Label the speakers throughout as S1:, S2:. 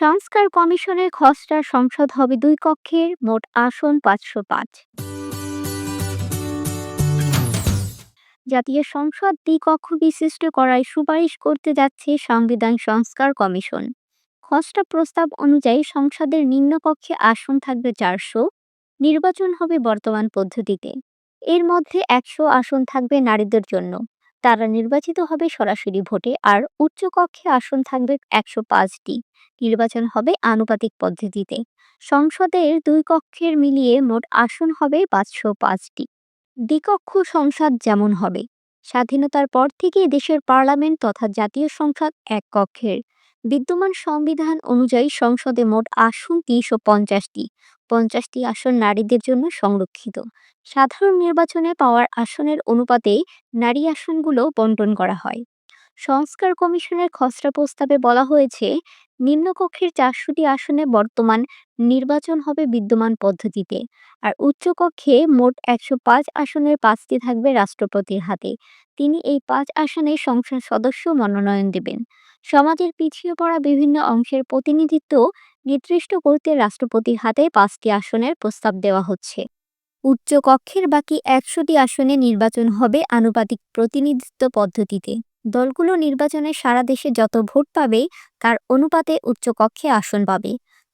S1: সংস্কার কমিশনের খসড়া সংসদ হবে দুই কক্ষের, মোট আসন পাঁচশো পাঁচ। জাতীয় সংসদ দ্বিকক্ষ বিশিষ্ট করায় সুপারিশ করতে যাচ্ছে সংবিধান সংস্কার কমিশন। খসড়া প্রস্তাব অনুযায়ী সংসদের নিম্নকক্ষে আসন থাকবে চারশো, নির্বাচন হবে বর্তমান পদ্ধতিতে। এর মধ্যে একশো আসন থাকবে নারীদের জন্য। তারা নির্বাচিত হবে সরাসরি ভোটে আর উচ্চকক্ষে আসন থাকবে একশো পাঁচটি। নির্বাচন হবে আনুপাতিক পদ্ধতিতে। সংসদের দুই কক্ষের মিলিয়ে মোট আসন হবে পাঁচশো পাঁচটি। দ্বিকক্ষ সংসদ যেমন হবে। স্বাধীনতার পর থেকে দেশের পার্লামেন্ট তথা জাতীয় সংসদ এক কক্ষের। বিদ্যমান সংবিধান অনুযায়ী সংসদে মোট আসন তিনশো পঞ্চাশটি। পঞ্চাশটি আসন নারীদের জন্য সংরক্ষিত। সাধারণ নির্বাচনে পাওয়ার আসনের অনুপাতে নারী আসনগুলো বন্টন করা হয়। সংস্কার কমিশনের খসড়া প্রস্তাবে বলা হয়েছে নিম্নকক্ষের চারশোটি আসনে বর্তমান নির্বাচন হবে বিদ্যমান পদ্ধতিতে। আর উচ্চকক্ষে মোট একশো পাঁচ আসনের পাঁচটি থাকবে রাষ্ট্রপতির হাতে। তিনি এই পাঁচ আসনে সংসদ সদস্য মনোনয়ন দেবেন। সমাজের পিছিয়ে পড়া বিভিন্ন অংশের প্রতিনিধিত্ব নির্দিষ্ট করতে রাষ্ট্রপতির হাতে পাঁচটি আসনের প্রস্তাব দেওয়া হচ্ছে। উচ্চকক্ষের বাকি একশোটি আসনে নির্বাচন হবে আনুপাতিক প্রতিনিধিত্ব পদ্ধতিতে। দলগুলো নির্বাচনে সারা দেশে যত ভোট পাবে, তার অনুপাতে উচ্চকক্ষে আসন পাবে।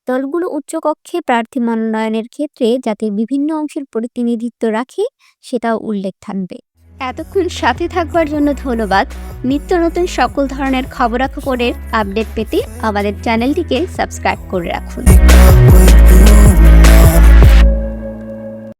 S1: দলগুলো উচ্চকক্ষে প্রার্থী মনোনয়নের ক্ষেত্রে যাতে বিভিন্ন অংশের প্রতিনিধিত্ব রাখে, সেটাও উল্লেখ থাকবে।
S2: এতক্ষণ সাথে থাকবার জন্য ধন্যবাদ। নিত্য নতুন সকল ধরনের খবরাখবরের আপডেট পেতে আমাদের চ্যানেলটিকে সাবস্ক্রাইব করে রাখুন।